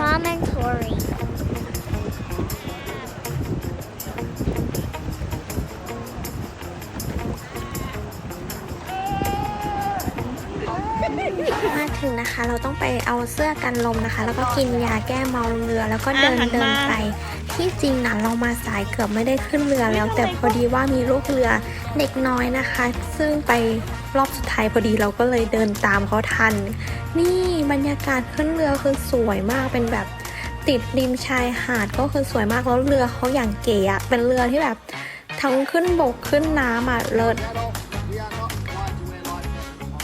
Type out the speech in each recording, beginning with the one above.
promontory มาถึงนะคะ เราต้องไปเอาเสื้อกันลมนะคะ แล้วก็กินยาแก้เมาเรือ แล้วก็เดินเดินไป ที่จริงนะเรามาสายเกือบไม่ได้ขึ้นเรือแล้ว แต่พอดีว่ามีลูกเรือเด็กน้อยนะคะ ซึ่งไป รอบสุดท้ายพอดีเราก็เลยเดินตามเขาทัน นี่บรรยากาศขึ้นเรือคือสวยมากเป็นแบบติดริมชายหาดก็คือสวยมากแล้วเรือเขาอย่างเก๋อะเป็นเรือที่แบบทั้งขึ้นบกขึ้นน้ำอะเลิศ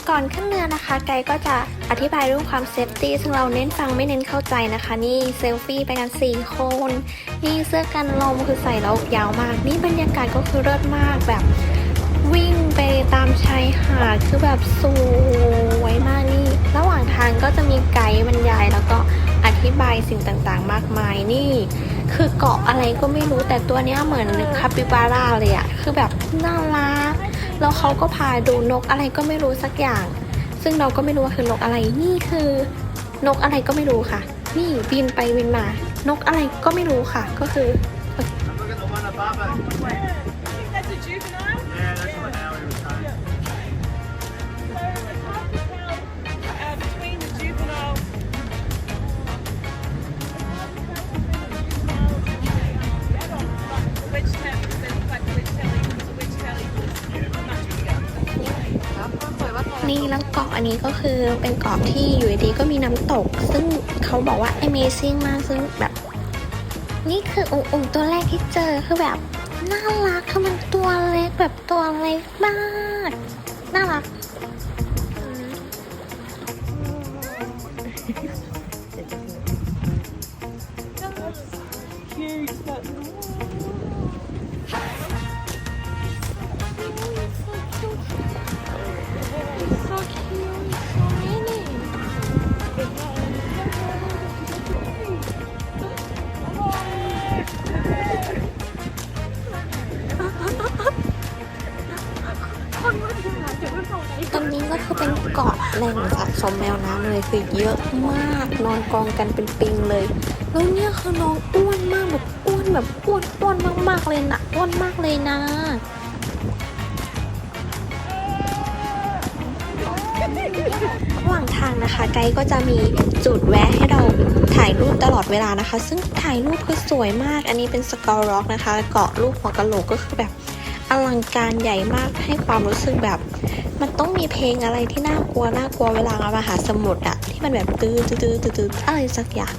ก่อนขึ้นเรือนะคะ ไกด์ก็จะอธิบายเรื่องความเซฟตี้ซึ่งเราเน้นฟังไม่เน้นเข้าใจนะคะ นี่เซลฟี่ไปกัน4คนนี่เสื้อกันลมคือใส่แล้วยาวมาก นี่บรรยากาศก็คือเลิศมากแบบ วิ่งไปตามชายหาดคือแบบสวยมากนี่ ระหว่างทางก็จะมีไกด์บรรยายแล้วก็อธิบายสิ่งต่างๆ มากมายนี่ คือเกาะอะไรก็ไม่รู้แต่ตัวเนี้ยเหมือนคาปิบาร่าเลยอะคือแบบน่ารัก แล้วเขาก็พาดูนกอะไรก็ไม่รู้สักอย่าง ซึ่งเราก็ไม่รู้ว่าคือนกอะไรนี่คือนกอะไรก็ไม่รู้ค่ะ นี่บินไปบินมา นกอะไรก็ไม่รู้ค่ะ ก็คือ Look at the one above it. That's a juvenile. Yeah, that's what Howie was saying. So it's hard to tell uh, between the juvenile. The wedge tail, they look like wedge tail eagles. The wedge tail eagle is much bigger. นี่แล้วเกาะอันนี้ก็คือเป็นเกาะที่อยู่ดีๆก็มีน้ำตก ซึ่งเขาบอกว่า Amazing มากซึ่งแบบ นี่คือองค์องค์ตัวแรกที่เจอคือแบบ น่ารักคือมันตัวเล็กแบบตัวเล็กมาก น่ารัก แหล่งสะสมแมวน้ำเลยคือเยอะมากนอนกองกันเป็นปิงเลยแล้วเนี่ยคือน้องอ้วนมากแบบอ้วนแบบอ้วนอ้วนมากๆเลยนะอ้วนมากเลยนะระหว่างทางนะคะ ไกด์ก็จะมีจุดแวะให้เราถ่ายรูปตลอดเวลานะคะ ซึ่งถ่ายรูปคือสวยมาก อันนี้เป็นสกอร์ร็อกนะคะ เกาะรูปหัวกะโหลกก็คือแบบ อลังการใหญ่มากให้ความรู้สึกแบบ มันต้องมีเพลงอะไรที่น่ากลัวน่ากลัวเวลาเรามาหาสมุทรอะที่มันแบบตื้อตื้อตื้อตื้อตื้ออะไรสักอย่าง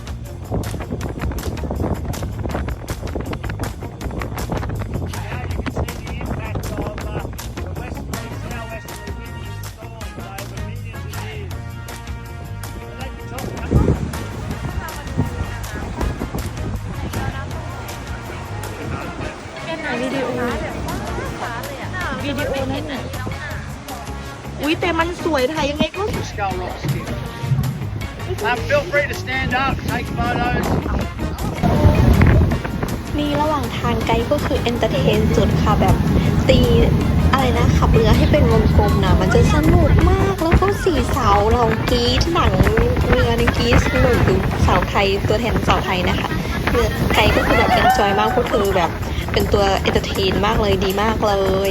ดีโอนั่นน่ะอุ้ยแต่มันสวยถ่ายยังไงก็ the skull rock skin. Um, feel free to stand up, take photos. นี่ระหว่างทางไกด์ก็คือเอนเตอร์เทนสุดค่ะแบบตีอะไรนะขับเรือให้เป็นวงกลมนะมันจะสนุกมากแล้วก็สี่เสาเรากรีดหนังเรือในกรีดสนุกดูสาวไทยตัวแทนสาวไทยนะคะเรือไกด์ก็คือแบบเอนจอยมากก็คือแบบเป็นตัวเอนเตอร์เทนมากเลยดีมากเลย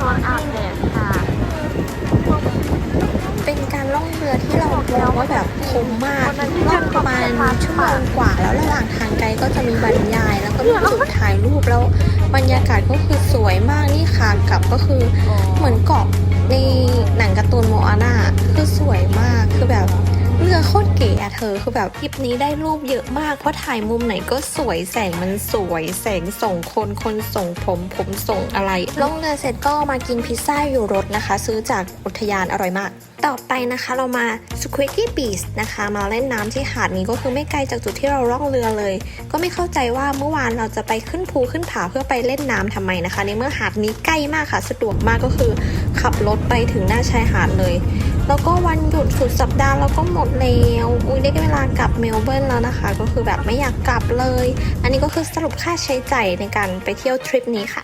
ตอนอาบแดดค่ะ เป็นการล่องเรือที่เรามองว่าแบบคุ้มมากล่องประมาณชั่วโมงกว่า แล้วระหว่างทางไกด์ก็จะมีบรรยาย แล้วก็มีจุดถ่ายรูปแล้วบรรยากาศก็คือสวยมากนี่ค่ะกลับก็คือเหมือนเกาะในหนังการ์ตูนโมอาน่าคือสวยมาก ธอคือแบบคลิปนี้ได้รูปเยอะมากเพราะถ่ายมุมไหนก็สวยแสงมันสวย แสงส่งคนคนส่งผมผมส่งอะไรลงเรือเสร็จก็มากินพิซซ่าอยู่รถนะคะ ซื้อจากอุทยานอร่อยมากต่อไปนะคะเรามา Squiddy Beach นะคะ มาเล่นน้ำที่หาดนี้ก็คือไม่ไกลจากจุดที่เราล่องเรือเลย ก็ไม่เข้าใจว่าเมื่อวานเราจะไปขึ้นภูขึ้นผาเพื่อไปเล่นน้ำทำไมนะคะ ในเมื่อหาดนี้ใกล้มากค่ะ สะดวกมากก็คือ ขับรถไปถึงหน้าชายหาดเลย แล้วก็วันหยุดสุดสัปดาห์เราก็หมดแล้วอุ้ยได้เวลากลับเมลเบิร์นแล้วนะคะ ก็คือแบบไม่อยากกลับเลย อันนี้ก็คือสรุปค่าใช้จ่ายในการไปเที่ยวทริปนี้ค่ะ